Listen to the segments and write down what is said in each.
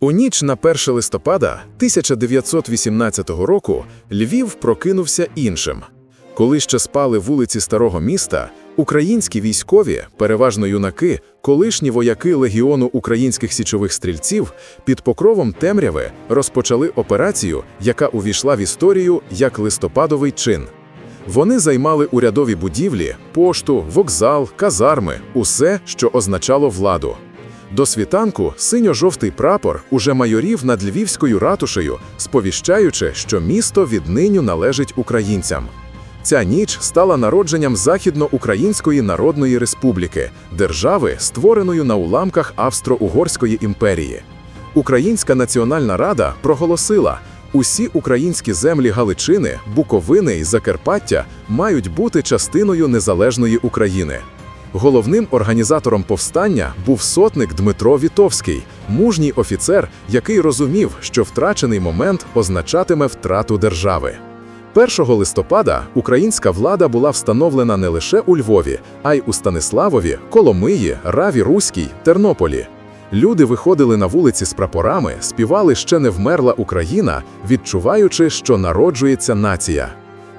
У ніч на 1 листопада 1918 року Львів прокинувся іншим. Коли ще спали вулиці старого міста, українські військові, переважно юнаки, колишні вояки легіону українських січових стрільців, під покровом темряви розпочали операцію, яка увійшла в історію як листопадовий чин. Вони займали урядові будівлі, пошту, вокзал, казарми, усе, що означало владу. До світанку синьо-жовтий прапор уже майорів над львівською ратушею, сповіщаючи, що місто відниню належить українцям. Ця ніч стала народженням Західноукраїнської Народної Республіки, держави, створеної на уламках Австро-Угорської імперії. Українська Національна Рада проголосила, усі українські землі Галичини, Буковини і Закарпаття мають бути частиною незалежної України. Головним організатором повстання був сотник Дмитро Вітовський, мужній офіцер, який розумів, що втрачений момент означатиме втрату держави. 1 листопада українська влада була встановлена не лише у Львові, а й у Станиславові, Коломиї, Раві Руській, Тернополі. Люди виходили на вулиці з прапорами, співали ще не вмерла Україна, відчуваючи, що народжується нація.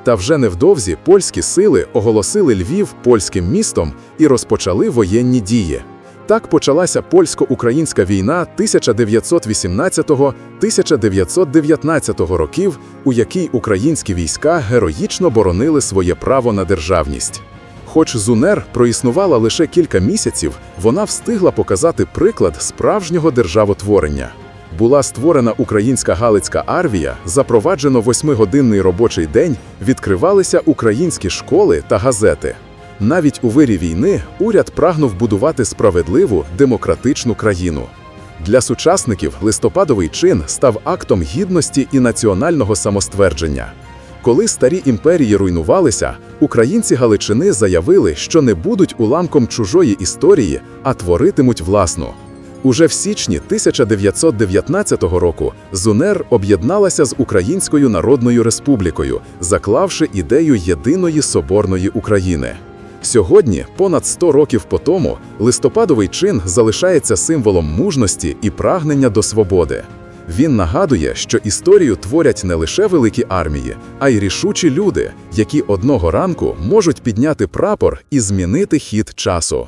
Та вже невдовзі польські сили оголосили Львів польським містом і розпочали воєнні дії. Так почалася польсько-українська війна 1918-1919 років, у якій українські війська героїчно боронили своє право на державність. Хоч ЗУНЕР проіснувала лише кілька місяців, вона встигла показати приклад справжнього державотворення. Була створена українська Галицька армія, запроваджено восьмигодинний робочий день, відкривалися українські школи та газети. Навіть у вирі війни уряд прагнув будувати справедливу демократичну країну. Для сучасників листопадовий чин став актом гідності і національного самоствердження. Коли старі імперії руйнувалися, українці Галичини заявили, що не будуть уламком чужої історії, а творитимуть власну. Уже в січні 1919 року ЗУНЕР об'єдналася з Українською Народною Республікою, заклавши ідею єдиної соборної України. Сьогодні, понад 100 років по тому, листопадовий чин залишається символом мужності і прагнення до свободи. Він нагадує, що історію творять не лише великі армії, а й рішучі люди, які одного ранку можуть підняти прапор і змінити хід часу.